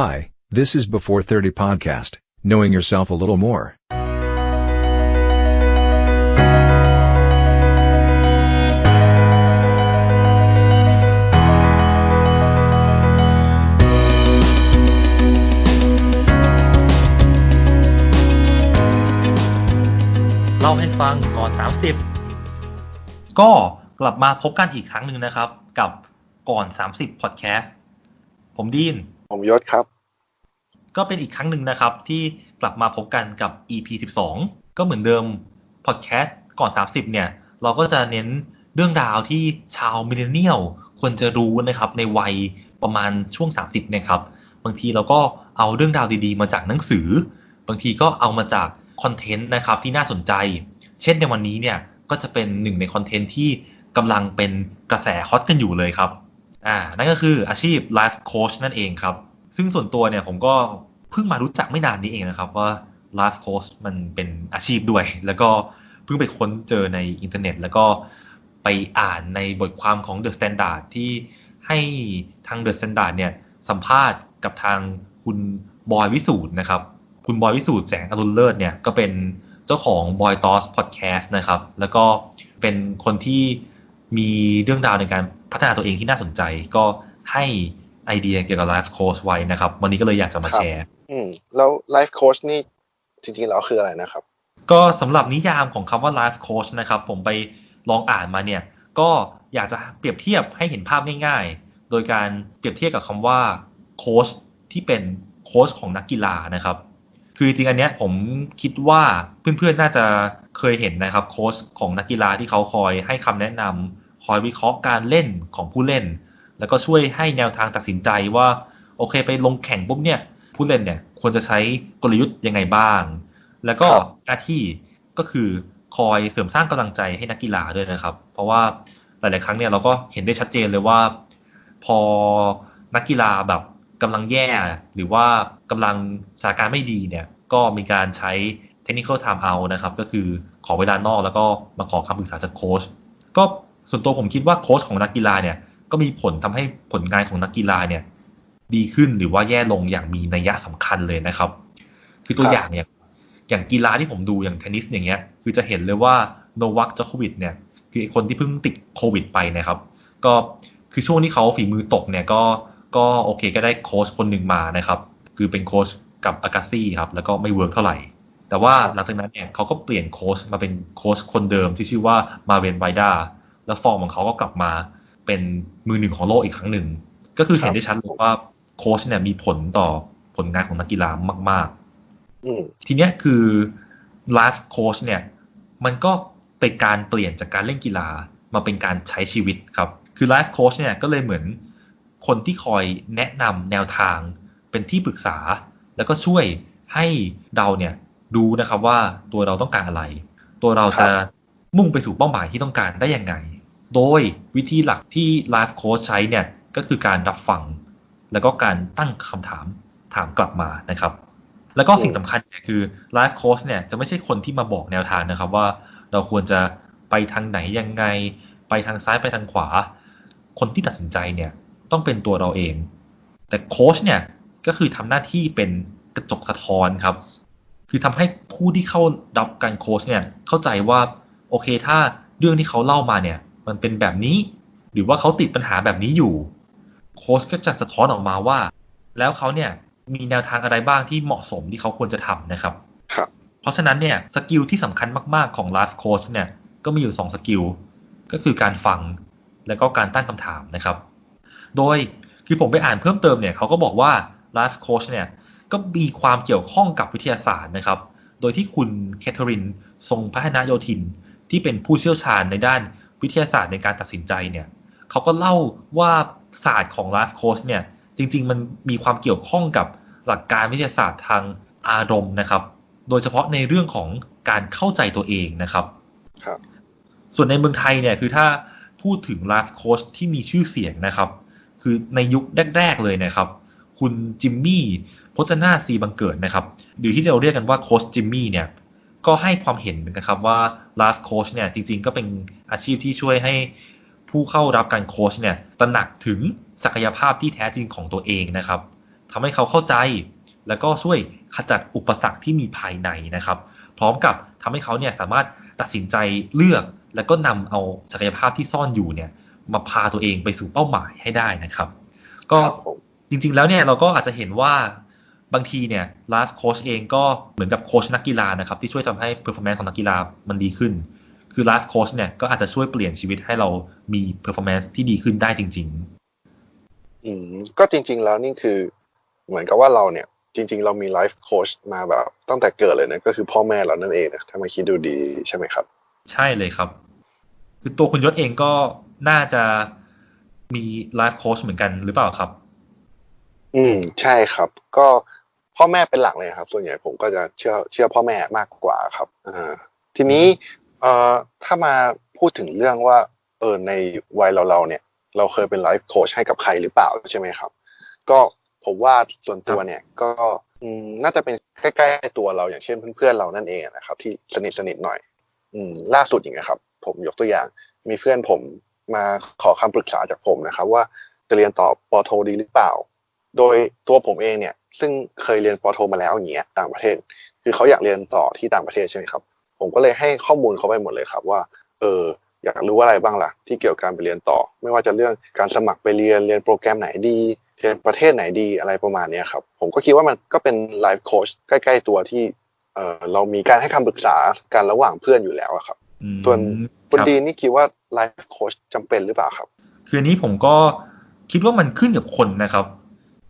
Hi, this is Before 30 Podcast, knowing yourself a little more. เล่าให้ฟังก่อน 30 ก็กลับมาพบกันอีกครั้งหนึ่งนะครับ กับก่อน 30 Podcast ผมดีน ผมยศครับ ก็เป็นอีกครั้งหนึ่งนะครับ ที่กลับมาพบกันกับ EP 12 ก็เหมือนเดิม Podcast ก่อน 30 เนี่ย เราก็จะเน้นเรื่องราวที่ชาวมิเลเนียลควรจะรู้นะครับ ในวัยประมาณช่วง 30 นะครับ บางทีเราก็เอาเรื่องราวดีๆ มาจากหนังสือ บางทีก็เอามาจากคอนเทนต์นะครับที่น่าสนใจ เช่นในวันนี้เนี่ยก็จะเป็นหนึ่งในคอนเทนต์ที่กำลังเป็นกระแสฮอตกันอยู่เลยครับ อ่านั่นก็คืออาชีพไลฟ์โค้ชนั่นเองครับ ซึ่งส่วนตัวเนี่ยผมก็เพิ่งมารู้จักไม่นานนี้เองนะครับว่าไลฟ์โค้ชมันเป็นอาชีพด้วย แล้วก็เพิ่งไปค้นเจอในอินเทอร์เน็ต แล้วก็ไปอ่านในบทความของ The Standard ที่ให้ทาง The Standard เนี่ยสัมภาษณ์กับทางคุณบอยวิสูตรนะครับ คุณบอยวิสูตรแสงอรุณเลิศเนี่ยก็เป็นเจ้าของ Boy t o s Podcast นะครับ แล้วก็เป็นคนที่ มีเรื่องราวในการพัฒนาตัวเองที่น่าสนใจ ก็ให้ไอเดียเกี่ยวกับไลฟ์โค้ชไว้นะครับ วันนี้ก็เลยอยากจะมาแชร์ อืมแล้วไลฟ์โค้ชนี่จริงๆแล้วคืออะไรนะครับ ก็สำหรับนิยามของคำว่า life coach นะครับ ผมไปลองอ่านมาเนี่ย ก็อยากจะเปรียบเทียบให้เห็นภาพง่ายๆ โดยการเปรียบเทียบกับคำว่าโค้ชที่เป็นโค้ชของนักกีฬานะครับ คือจริงๆอันเนี้ยผมคิดว่าเพื่อนๆ น่าจะเคยเห็นนะครับโค้ชของนักกีฬาที่เขาคอยให้คำแนะนำ คอยวิเคราะห์การเล่นของผู้เล่น แล้วก็ช่วยให้แนวทางตัดสินใจว่าโอเคไปลงแข่งปุ๊บเนี่ยผู้เล่นเนี่ยควรจะใช้กลยุทธ์ยังไงบ้าง แล้วก็หน้าที่ก็คือคอยเสริมสร้างกำลังใจให้นักกีฬาด้วยนะครับ เพราะว่าหลาย ๆ ครั้งเนี่ยเราก็เห็นได้ชัดเจนเลยว่า พอนักกีฬาแบบกำลังแย่ หรือว่ากำลังสถานการณ์ไม่ดีเนี่ยก็มีการใช้ technical time out นะครับ ก็คือขอเวลานอกแล้วก็มาขอคำปรึกษาจากโค้ชก็ ส่วนตัวผมคิดว่าโค้ชของนักกีฬาเนี่ยก็มีผลทำให้ผลงานของนักกีฬาเนี่ยดีขึ้นหรือว่าแย่ลงอย่างมีนัยสำคัญเลยนะครับ คือตัวอย่างเนี่ยอย่างกีฬาที่ผมดูอย่างเทนนิสอย่างเงี้ยคือจะเห็นเลยว่าโนวัคจอโควิดเนี่ยคือคนที่เพิ่งติดโควิดไปนะครับ ก็คือช่วงที่เขาฝีมือตกเนี่ยก็ก็โอเคก็ได้โค้ชคนหนึ่งมานะครับ คือเป็นโค้ชกับอากาซี่ครับแล้วก็ไม่เวิร์กเท่าไหร่ แต่ว่าหลังจากนั้นเนี่ยเขาก็เปลี่ยนโค้ชมาเป็นโค้ชคนเดิมที่ชื่อว่ามาเวนไวด้า แล้วฟอร์มของเขาก็กลับมาเป็นมือหนึ่งของโลกอีกครั้งหนึ่ง ก็คือเห็นได้ชัดเลยว่าโค้ชเนี่ยมีผลต่อผลงานของนักกีฬามากๆอืมทีเนี้ยคือ life coach เนี่ย มันก็เป็นการเปลี่ยนจากการเล่นกีฬามาเป็นการใช้ชีวิตครับ คือ life coach เนี่ยก็เลยเหมือนคนที่คอยแนะนำแนวทางเป็นที่ปรึกษา แล้วก็ช่วยให้เราเนี่ยดูนะครับว่าตัวเราต้องการอะไร ตัวเราจะมุ่งไปสู่เป้าหมายที่ต้องการได้ยังไง โดยวิธีหลักที่ life coach ใช้เนี่ยก็คือการรับฟัง แล้วก็การตั้งคำถามถามกลับมานะครับ แล้วก็สิ่งสำคัญเนี่ยคือ life coach เนี่ยจะไม่ใช่คนที่มาบอกแนวทางนะครับว่าเราควรจะไปทางไหนยังไง ไปทางซ้ายไปทางขวา คนที่ตัดสินใจเนี่ยต้องเป็นตัวเราเอง แต่โค้ชเนี่ยก็คือทำหน้าที่เป็นกระจกสะท้อนครับ คือทำให้ผู้ที่เข้ารับการโค้ชเนี่ยเข้าใจว่าโอเคถ้าเรื่องที่เขาเล่ามาเนี่ย มันเป็นแบบนี้ หรือว่าเขาติดปัญหาแบบนี้อยู่ โค้ชก็จะสะท้อนออกมาว่า แล้วเขาเนี่ยมีแนวทางอะไรบ้างที่เหมาะสมที่เขาควรจะทำนะครับครับ เพราะฉะนั้นเนี่ยสกิลที่สำคัญมาก ๆ ของ life coach เนี่ยก็มีอยู่2สกิลก็คือการฟังและก็การตั้งคำถามนะครับ โดยคือผมไปอ่านเพิ่มเติมเนี่ยเขาก็บอกว่า life coach เนี่ยก็มีความเกี่ยวข้องกับวิทยาศาสตร์นะครับ โดยที่คุณแคทเธอรีนทรงพัฒนาโยธิน ที่เป็นผู้เชี่ยวชาญในด้าน วิทยาศาสตร์ในการตัดสินใจเนี่ยเขาก็เล่าว่าศาสตร์ของ life coach เนี่ยจริง ๆ มันมีความเกี่ยวข้องกับหลักการวิทยาศาสตร์ทางอารมณ์นะครับ โดยเฉพาะในเรื่องของการเข้าใจตัวเองนะครับครับ ส่วนในเมืองไทยเนี่ยคือถ้าพูดถึง life coach ที่มีชื่อเสียงนะครับ คือในยุคแรก ๆ เลยนะครับ คุณจิมมี่พจนาซีบังเกิดนะครับหรือที่เราเรียกกันว่าโค้ชจิมมี่เนี่ย ก็ให้ความเห็นเหมือนกันครับว่า life coach เนี่ยจริง ๆ ก็เป็นอาชีพที่ช่วยให้ผู้เข้ารับการโค้ชเนี่ยตระหนักถึงศักยภาพที่แท้จริงของตัวเองนะครับทำให้เขาเข้าใจ แล้วก็ช่วยขจัดอุปสรรคที่มีภายในนะครับ พร้อมกับทำให้เขาเนี่ยสามารถตัดสินใจเลือก แล้วก็นำเอาศักยภาพที่ซ่อนอยู่เนี่ยมาพาตัวเองไปสู่เป้าหมายให้ได้นะครับ ก็ครับผมจริงๆแล้วเนี่ยเราก็อาจจะเห็นว่า บางทีเนี่ยไลฟ์โค้ชเองก็เหมือนกับโค้ชนักกีฬานะครับที่ช่วยทำให้ performance ของนักกีฬามันดีขึ้น คือไลฟ์โค้ชเนี่ยก็อาจจะช่วยเปลี่ยนชีวิตให้เรามี performance ที่ดีขึ้นได้จริงอืมก็จริง ๆ แล้วนี่คือ เหมือนกับว่าเราเนี่ย จริง ๆ เรามีไลฟ์โค้ชมาแบบตั้งแต่เกิดเลยนะก็คือพ่อแม่เรานั่นเองนะถ้ามาคิดดูดีใช่ไหมครับๆใช่เลยครับ คือตัวคุณยศเองก็น่าจะมีไลฟ์โค้ชเหมือนกันหรือเปล่าครับ อืมใช่ครับ ก็ พ่อแม่เป็นหลักเลยครับ ส่วนใหญ่ผมก็จะเชื่อเชื่อพ่อแม่มากกว่าครับอ่าทีนี้เอ่อถ้ามาพูดถึงเรื่องว่าเออในวัยเราเราเนี่ย เราเคยเป็นไลฟ์โค้ชให้กับใครหรือเปล่าใช่ไหมครับ ก็ผมว่าส่วนตัวเนี่ยก็อืมน่าจะเป็นใกล้ๆตัวเราอย่างเช่นเพื่อนๆเรานั่นเองนะครับ ที่สนิทสนิทๆหน่อย อืมล่าสุดอย่างเงี้ยครับ ผมยกตัวอย่างมีเพื่อนผมมาขอคำปรึกษาจากผมนะครับ ว่าจะเรียนต่อปอโทดีหรือเปล่า โดยตัวผมเองเนี่ย ซึ่งเคยเรียนปอโทมาแล้วอย่างเงี้ยต่างประเทศ คือเขาอยากเรียนต่อที่ต่างประเทศใช่ไหมครับ ผมก็เลยให้ข้อมูลเขาไปหมดเลยครับว่า เอออยากรู้อะไรบ้างล่ะ ที่เกี่ยวกับการไปเรียนต่อ ไม่ว่าจะเรื่องการสมัครไปเรียนเรียนโปรแกรมไหนดีเรียนประเทศไหนดีอะไรประมาณเนี้ยครับผมก็คิดว่ามันก็เป็นไลฟ์โค้ชใกล้ๆตัวที่เออเรามีการให้คำปรึกษากันระหว่างเพื่อนอยู่แล้วอะครับอืมส่วนคุณครับดีนนี่คิดว่าไลฟ์โค้ชจำเป็นหรือเปล่าครับ คืออันนี้ผมก็คิดว่ามันขึ้นกับคนนะครับ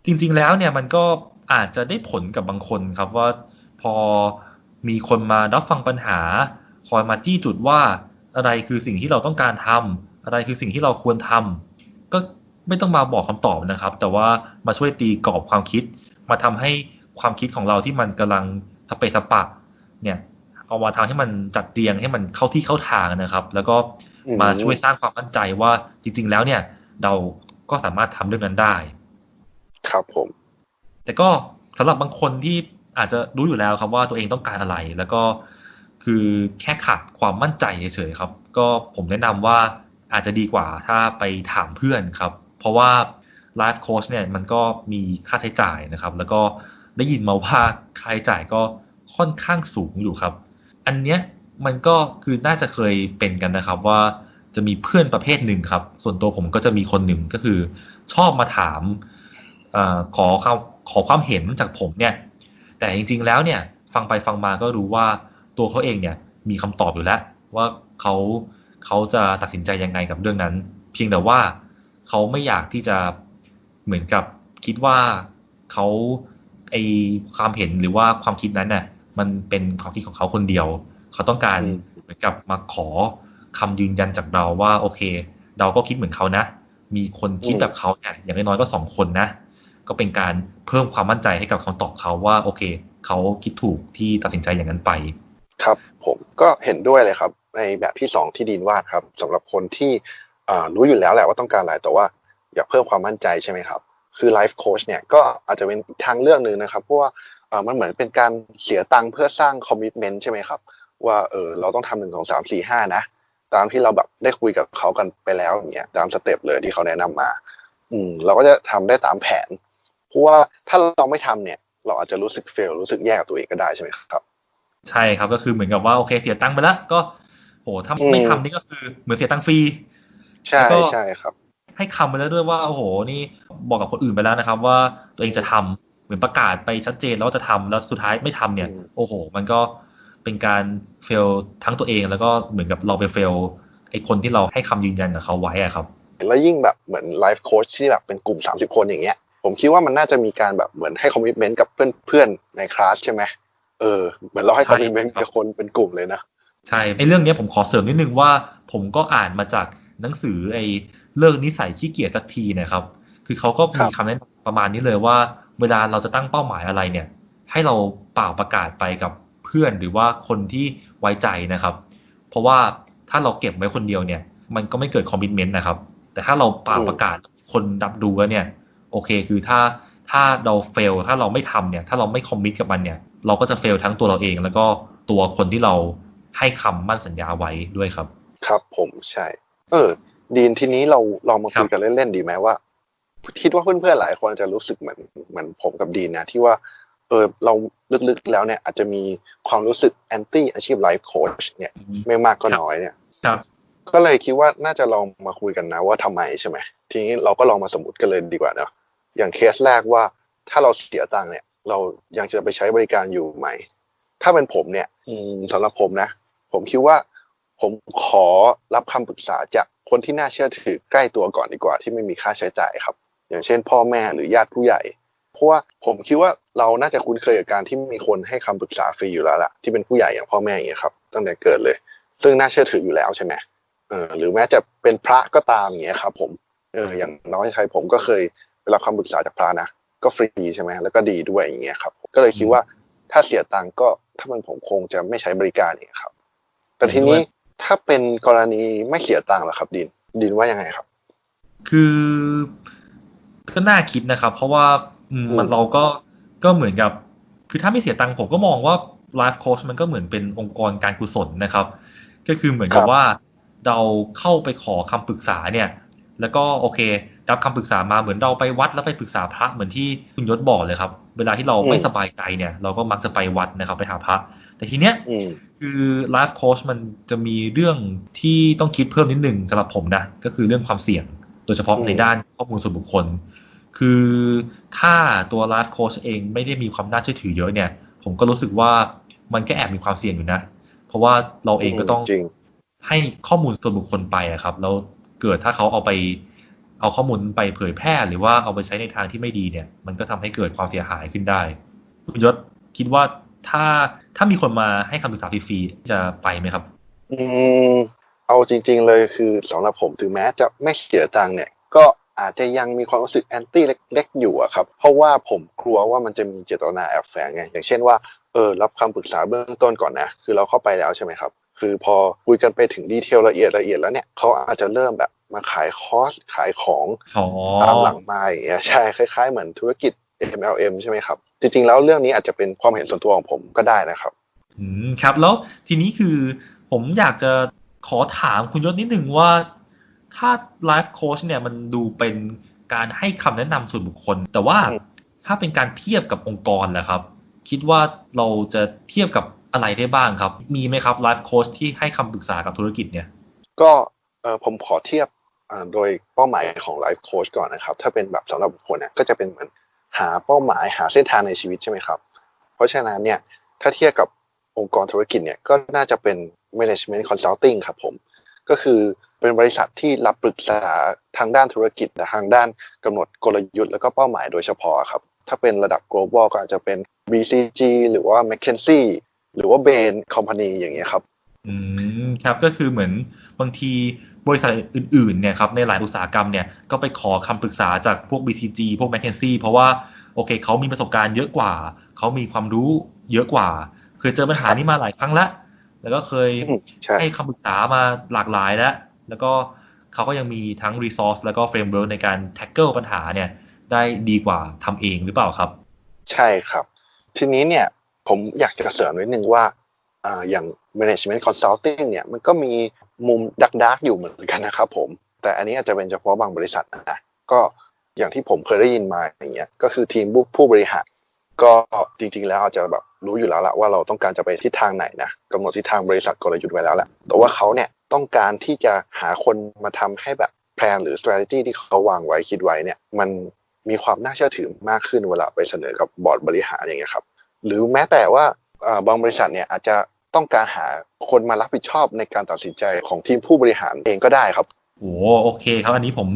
จริงๆแล้วเนี่ยมันก็ อาจจะได้ผลกับบางคนครับว่าพอมีคนมารับฟังปัญหา คอยมาจี้จุดว่าอะไรคือสิ่งที่เราต้องการทำอะไรคือสิ่งที่เราควรทำก็ไม่ต้องมาบอกคำตอบนะครับ แต่ว่ามาช่วยตีกรอบความคิด มาทำให้ความคิดของเราที่มันกำลังสเปซสปะเนี่ยเอามาทำให้มันจัดเรียงให้มันเข้าที่เข้าทางนะครับ แล้วก็มมาช่วยสร้างความมั่นใจว่าจริง ๆ แล้วเนี่ย เราก็สามารถทำเรื่องนั้นได้ ครับผม แต่ก็สำหรับบางคนที่อาจจะรู้อยู่แล้วครับว่าตัวเองต้องการอะไร แล้วก็คือแค่ขาดความมั่นใจเฉยๆครับ ก็ผมแนะนำว่าอาจจะดีกว่าถ้าไปถามเพื่อนครับ เพราะว่าไลฟ์โค้ชเนี่ยมันก็มีค่าใช้จ่ายนะครับ แล้วก็ได้ยินมาว่าค่าใช้จ่ายก็ค่อนข้างสูงอยู่ครับ อันเนี้ยมันก็คือน่าจะเคยเป็นกันนะครับว่าจะมีเพื่อนประเภทหนึ่งครับ ส่วนตัวผมก็จะมีคนหนึ่งก็คือชอบมาถามอขอคำ ขอความเห็นจากผมเนี่ย แต่จริง ๆ แล้วเนี่ย ฟังไปฟังมาก็รู้ว่าตัวเขาเองเนี่ยมีคำตอบอยู่แล้ว ว่าเขาเขาจะตัดสินใจยังไงกับเรื่องนั้น เพียงแต่ว่าเขาไม่อยากที่จะเหมือนกับคิดว่าเขาไอความเห็นหรือว่าความคิดนั้นน่ะมันเป็นความคิดของเขาคนเดียว เขาต้องการอืมเหมือนกับมาขอคำยืนยันจากเราว่า โอเค เราก็คิดเหมือนเขานะ มีคนคิดแบบเขาเนี่ยอย่างน้อยๆก็สองคนนะ ก็เป็นการเพิ่มความมั่นใจให้กับคำตอบเขาว่า โอเค เขาคิดถูกที่ตัดสินใจอย่างนั้นไป ครับ ผมก็เห็นด้วยเลยครับ ในแบบที่สองที่ดีนวาดครับสำหรับคนที่รู้อยู่แล้วแหละว่าต้องการอะไรแต่ว่าอยากเพิ่มความมั่นใจใช่ไหมครับ คือไลฟ์โค้ชเนี่ยก็อาจจะเป็นอีกทางเลือกหนึ่งนะครับเพราะว่ามันเหมือนเป็นการเสียตังค์เพื่อสร้างคอมมิชเมนต์ใช่ไหมครับ ว่าเออเราต้องทำหนึ่งสองสามสี่ห้านะตามที่เราแบบได้คุยกับเขากันไปแล้วอย่างเงี้ยตามสเต็ปเลยที่เขาแนะนำมา อืมเราก็จะทำได้ตามแผน เพราะว่าถ้าเราไม่ทำเนี่ย เราอาจจะรู้สึกเฟลรู้สึกแย่กับตัวเองก็ได้ใช่ไหมครับ ใช่ครับก็คือเหมือนกับว่าโอเคเสียตังค์ไปแล้วก็โหถ้าอืมไม่ทำนี่ก็คือเหมือนเสียตังค์ฟรีใช่แล้วก็ใช่ครับ ให้คำไปแล้วด้วยว่าโอ้โหนี่บอกกับคนอื่นไปแล้วนะครับ ว่าตัวเองจะทำเหมือนประกาศไปชัดเจนแล้วว่าจะทำแล้วสุดท้ายไม่ทำเนี่ยอืมโอ้โห มันก็เป็นการเฟลทั้งตัวเองแล้วก็เหมือนกับเราไปเฟลไอคนที่เราให้คำยืนยันกับเขาไว้อะครับ แล้วยิ่งแบบเหมือนไลฟ์โค้ชที่แบบเป็นกลุ่ม 30 คนอย่างเงี้ย ผมคิดว่ามันน่าจะมีการแบบเหมือนให้คอมมิชเมนต์กับเพื่อนๆในคลาสใช่ไหมเออเหมือนเราให้ใช่คอมมิชเมนต์ครับกับคนเป็นกลุ่มเลยนะ ใช่ไอ้เรื่องเนี้ยผมขอเสริมนิดนึงว่า ผมก็อ่านมาจากหนังสือไอ้เลิกนิสัยขี้เกียจสักทีเนะครับ คือเขาก็ครัมีบคำแนะนำประมาณนี้เลยว่า เวลาเราจะตั้งเป้าหมายอะไรเนี่ย ให้เราเปล่าประกาศไปกับเพื่อนหรือว่าคนที่ไว้ใจนะครับ เพราะว่าถ้าเราเก็บไว้คนเดียวเนี่ย มันก็ไม่เกิดคอมมิชเมนต์นะครับ แต่ถ้าเราเปล่าประกาศคนรับรู้แล้วเนี่ย โอเค คือถ้าถ้าเราเฟลถ้าเราไม่ทำเนี่ยถ้าเราไม่คอมมิตกับมันเนี่ยเราก็จะเฟลทั้งตัวเราเอง แล้วก็ตัวคนที่เราให้คำมั่นสัญญาไว้ด้วยครับ ครับผมใช่ เออ ดีนทีนี้เราลองมาคุยครับกันเล่นๆดีไหมว่าคิดว่าเพื่อนๆหลายคนจะรู้สึกเหมือนเหมือนผมกับดีนนะที่ว่าเออเราลึกๆแล้วเนี่ย อาจจะมีความรู้สึกแอนตี้อาชีพไลฟ์โค้ชเนี่ยไม่มากก็น้อยเนี่ยครับก็เลยคิดว่าน่าจะลองมาคุยกันนะว่าทำไมใช่ไหมทีนี้เราก็ลองมาสมมติกันเลยดีกว่าเนาะ อย่างเคสแรกว่าถ้าเราเสียตังค์เนี่ยเรายังจะไปใช้บริการอยู่ไหม ถ้าเป็นผมเนี่ยอืมสำหรับผมนะ ผมคิดว่า ผมขอรับคำปรึกษาจากคนที่น่าเชื่อถือใกล้ตัวก่อนดีกว่า ที่ไม่มีค่าใช้จ่ายครับ อย่างเช่น พ่อแม่หรือญาติผู้ใหญ่ เพราะว่าผมคิดว่าเราน่าจะคุ้นเคยกับการที่มีคนให้คำปรึกษาฟรีอยู่แล้วล่ะที่เป็นผู้ใหญ่อย่างพ่อแม่อย่างเงี้ยครับตั้งแต่เกิดเลย ซึ่งน่าเชื่อถืออยู่แล้วใช่ไหมเออหรือแม้จะเป็นพระก็ตามอย่างเงี้ยครับ ผมเอออย่างน้อยชายผมก็เคย ไปรับคำปรึกษาจากพระนะ ก็ฟรีใช่ไหมแล้วก็ดีด้วยอย่างเงี้ยครับก็เลยคิดว่าถ้าเสียตังค์ก็ถ้ามันผมคงจะไม่ใช้บริการเนี่ยครับ แต่ทีนี้ถ้าเป็นกรณีไม่เสียตังค์ล่ะครับ ดินดินว่ายังไงครับ คือก็น่าคิดนะครับ เพราะว่าอืมอืมมันเราก็ก็เหมือนกับ คือถ้าไม่เสียตังค์ผมก็มองว่า life coach มันก็เหมือนเป็นองค์กรการกุศลนะครับ ก็คือเหมือนกับว่าเราเข้าไปขอคำปรึกษาเนี่ย แล้วก็โอเค รับคำปรึกษามาเหมือนเราไปวัดแล้วไปปรึกษาพระเหมือนที่คุณยศบอกเลยครับ เวลาที่เราไม่สบายใจเนี่ย เราก็มักจะไปวัดนะครับไปหาพระ แต่ทีเนี้ยอืมคือ life coach มันจะมีเรื่องที่ต้องคิดเพิ่มนิดหนึ่งสำหรับผมนะ ก็คือเรื่องความเสี่ยง โดยเฉพาะอืมในด้านข้อมูลส่วนบุคคล คือถ้าตัว life coach เองไม่ได้มีความน่าเชื่อถือเยอะเนี่ย ผมก็รู้สึกว่ามันก็แอบมีความเสี่ยงอยู่นะ เพราะว่าเราเองก็ต้องจริงให้ข้อมูลส่วนบุคคลไปอะครับแล้วเกิดถ้าเขาเอาไป เอาข้อมูลไปเผยแพร่หรือว่าเอาไปใช้ในทางที่ไม่ดีเนี่ย มันก็ทำให้เกิดความเสียหายขึ้นได้คุณยศคิดว่าถ้าถ้ามีคนมาให้คำปรึกษาฟรีๆจะไปไหมครับ อืมเอาจริง ๆ เลยคือสำหรับผมถึงแม้จะไม่เสียตังค์เนี่ย ก็อาจจะยังมีความรู้สึกแอนตี้เล็กๆอยู่อะครับ เพราะว่าผมกลัวว่ามันจะมีเจตนาแอบแฝงไงอย่างเช่นว่าเออรับคำปรึกษาเบื้องต้นก่อนนะ คือเราเข้าไปแล้วใช่ไหมครับ คือพอคุยกันไปถึงดีเทลละเอียดละเอียดแล้วเนี่ยเขาอาจจะเริ่มแบบมาขายคอร์สขายของอ๋อตามหลังมาอย่างเงี้ยใช่คล้ายๆ เหมือนธุรกิจ MLM ใช่ไหมครับ จริงๆ แล้วเรื่องนี้อาจจะเป็นความเห็นส่วนตัวของผมก็ได้นะครับ อืมครับแล้วทีนี้คือผมอยากจะขอถามคุณยศนิดหนึ่งว่า ถ้า life coach เนี่ยมันดูเป็นการให้คำแนะนำส่วนบุคคล แต่ว่าอืมถ้าเป็นการเทียบกับองค์กรแหละครับ คิดว่าเราจะเทียบกับ อะไรได้บ้างครับ มีไหมครับ life coach ที่ให้คำปรึกษากับธุรกิจเนี่ย ก็ผมขอเทียบโดยเป้าหมายของไลฟ์โค้ชก่อนนะครับ ถ้าเป็นแบบสำหรับบุคคลเนี่ยก็จะเป็นเหมือนหาเป้าหมายหาเส้นทางในชีวิตใช่ไหมครับ เพราะฉะนั้นเนี่ยถ้าเทียบกับองค์กรธุรกิจเนี่ยก็น่าจะเป็น management consulting ครับผม ก็คือเป็นบริษัทที่รับปรึกษาทางด้านธุรกิจและทางด้านกำหนดกลยุทธ์แล้วก็เป้าหมายโดยเฉพาะครับ ถ้าเป็นระดับ global ก็อาจจะเป็น BCG หรือว่า McKinsey หรือว่า Bain Company อย่างเงี้ยครับอืมครับก็คือเหมือนบางทีบริษัทอื่นๆเนี่ยครับในหลายอุตสาหกรรมเนี่ยก็ไปขอคำปรึกษาจากพวก BCG พวก McKinsey เพราะว่าโอเคเขามีประสบการณ์เยอะกว่า เขามีความรู้เยอะกว่า เคยเจอปัญหานี้มาหลายครั้งแล้ว แล้วก็เคยอืมใช่ให้คำปรึกษามาหลากหลายแล้ว แล้วก็เขาก็ยังมีทั้ง resource แล้วก็ framework ในการ tackle ปัญหาเนี่ยได้ดีกว่าทำเองหรือเปล่าครับ ใช่ครับ ทีนี้เนี่ย ผมอยากจะเสริมนิดนึงว่าอย่าง management consulting เนี่ยมันก็มีมุมดักดักอยู่เหมือนกันนะครับผม แต่อันนี้อาจจะเป็นเฉพาะบางบริษัทนะก็อย่างที่ผมเคยได้ยินมาอย่างเงี้ยก็คือทีมผู้บริหารก็จริงๆแล้วอาจจะแบบรู้อยู่แล้วละว่าเราต้องการจะไปทิศทางไหนนะกำหนดทิศทางบริษัทกลยุทธ์ไว้แล้วแหละแต่ว่าเขาเนี่ยต้องการที่จะหาคนมาทำให้แบบแพลนหรือ strategy ที่เขาวางไว้คิดไว้เนี่ยมันมีความน่าเชื่อถือมากขึ้นเวลาไปเสนอกับบอร์ดบริหารอย่างเงี้ยครับ หรือแม้แต่ว่าอ่าบางบริษัทเนี่ยอาจจะต้องการหาคนมารับผิดชอบในการตัดสินใจของทีมผู้บริหารเองก็ได้ครับโอ้โอเคครับอันนี้ผม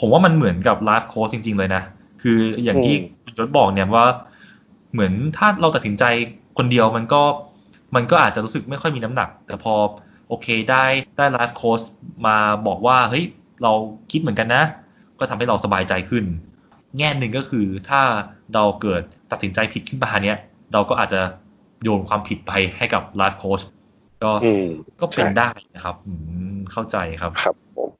ผมว่ามันเหมือนกับไลฟ์โค้ชจริง ๆ เลยนะ คืออย่างที่อืมคุณยศบอกเนี่ยว่า เหมือนถ้าเราตัดสินใจคนเดียวมันก็มันก็อาจจะรู้สึกไม่ค่อยมีน้ำหนัก แต่พอโอเคได้ได้ไลฟ์โค้ชมาบอกว่าเฮ้ยเราคิดเหมือนกันนะ ก็ทำให้เราสบายใจขึ้น แง่หนึ่งก็คือถ้าเราเกิดตัดสินใจผิดขึ้นมาเนี่ย เราก็อาจจะโยนความผิดไปให้กับไลฟ์โค้ชก็อืมก็เป็นใช่ได้นะครับอืมเข้าใจครับครับผม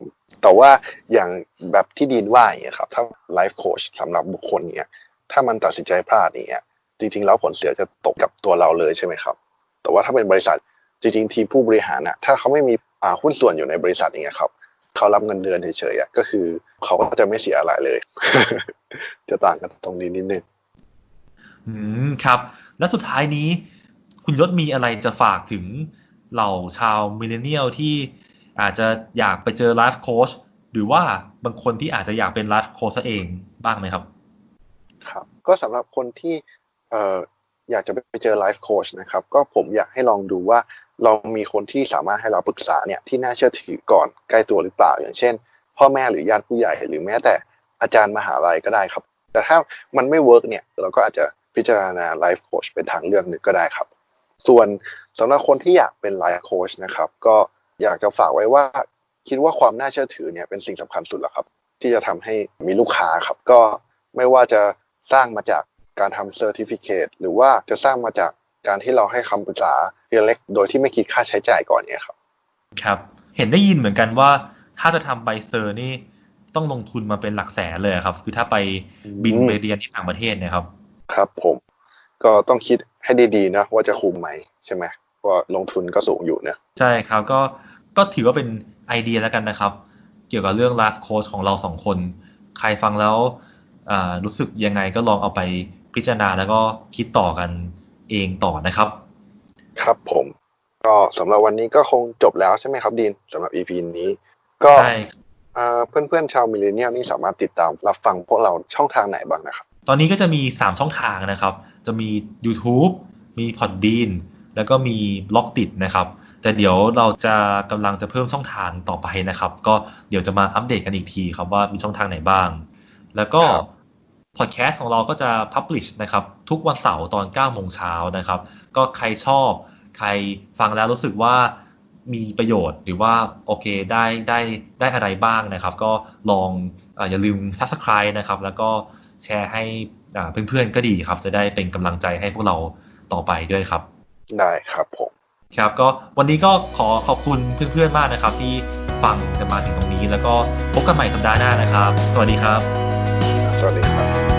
แต่ว่าอย่างแบบที่ดีนว่าอย่างเงี้ยครับ ถ้าไลฟ์โค้ชสำหรับบุคคลเนี่ยถ้ามันตัดสินใจพลาดอย่างเงี้ยจริง ๆ แล้วผลเสียจะตกกับตัวเราเลยใช่ไหมครับ แต่ว่าถ้าเป็นบริษัทจริง ๆ ทีมผู้บริหารน่ะถ้าเขาไม่มีอ่าหุ้นส่วนอยู่ในบริษัทอย่างเงี้ยครับเขารับเงินเดือนเฉยๆอะก็คือเขาก็จะไม่เสียอะไรเลย จะต่างกันตรงนี้นิดนึง อืมครับ และสุดท้ายนี้ คุณยศมีอะไรจะฝากถึงเหล่าชาวมิเลเนียลที่อาจจะอยากไปเจอไลฟ์โค้ชหรือว่าบางคนที่อาจจะอยากเป็นไลฟ์โค้ชเองบ้างไหมครับ ครับ ก็สำหรับคนที่เอ่ออยากจะไปเจอไลฟ์โค้ชนะครับ ก็ผมอยากให้ลองดูว่าเรามีคนที่สามารถให้เราปรึกษาเนี่ยที่น่าเชื่อถือก่อนใกล้ตัวหรือเปล่า อย่างเช่น พ่อแม่หรือญาติผู้ใหญ่หรือแม้แต่อาจารย์มหาลัยก็ได้ครับ แต่ถ้ามันไม่เวิร์กเนี่ยเราก็อาจจะ พิจารณาไลฟ์โค้ชเป็นทางเลือกหนึ่งก็ได้ครับ ส่วนสำหรับคนที่อยากเป็นไลฟ์โค้ชนะครับ ก็อยากจะฝากไว้ว่าคิดว่าความน่าเชื่อถือเนี่ยเป็นสิ่งสำคัญสุดแล้วครับ ที่จะทำให้มีลูกค้าครับ ก็ไม่ว่าจะสร้างมาจากการทำเซอร์ติฟิเคตหรือว่าจะสร้างมาจากการที่เราให้คำปรึกษาเล็กๆโดยที่ไม่คิดค่าใช้จ่ายก่อนเนี่ยครับ ครับ เห็นได้ยินเหมือนกันว่าถ้าจะทำใบเซอร์นี่ต้องลงทุนมาเป็นหลักแสนเลยครับ คือถ้าไปบินอืมไปเรียนที่ต่างประเทศเนี่ยครับ ครับผมก็ต้องคิดให้ดีๆนะว่าจะคุ้มไหมใช่ไหมเพราะว่าลงทุนก็สูงอยู่นะใช่ครับก็ก็ถือว่าเป็นไอเดียแล้วกันนะครับ เกี่ยวกับเรื่องไลฟ์โค้ชของเราสองคน ใครฟังแล้วอ่ารู้สึกยังไงก็ลองเอาไปพิจารณาแล้วก็คิดต่อกันเองต่อนะครับ ครับผมก็สำหรับวันนี้ก็คงจบแล้วใช่ไหมครับดีนสำหรับ EP นี้ ก็ใช่เอ่อเพื่อนๆชาวมิเลเนียลนี่สามารถติดตามรับฟังพวกเราช่องทางไหนบ้างนะครับ ตอนนี้ก็จะมี 3 ช่องทางนะครับ จะมี YouTube มี Podbean แล้วก็มีบล็อกติดนะครับ แต่เดี๋ยวเราจะกำลังจะเพิ่มช่องทางต่อไปนะครับ ก็เดี๋ยวจะมาอัปเดตกันอีกทีครับว่ามีช่องทางไหนบ้าง แล้วก็ครับพอดแคสต์ของเราก็จะ Publish นะครับ ทุกวันเสาร์ตอน9โมงเช้านะครับ ก็ใครชอบ ใครฟังแล้วรู้สึกว่ามีประโยชน์หรือว่าโอเคได้ได้ได้อะไรบ้างนะครับ ก็ลองเอ่ออย่าลืม Subscribe นะครับ แล้วก็ แชร์ให้อ่าเพื่อนๆก็ดีครับ จะได้เป็นกำลังใจให้พวกเราต่อไปด้วยครับ ได้ครับผมครับก็วันนี้ก็ขอขอบคุณเพื่อนๆมากนะครับ ที่ฟังกันมาถึงตรงนี้ แล้วก็พบกันใหม่สัปดาห์หน้านะครับ สวัสดีครับ สวัสดีครับ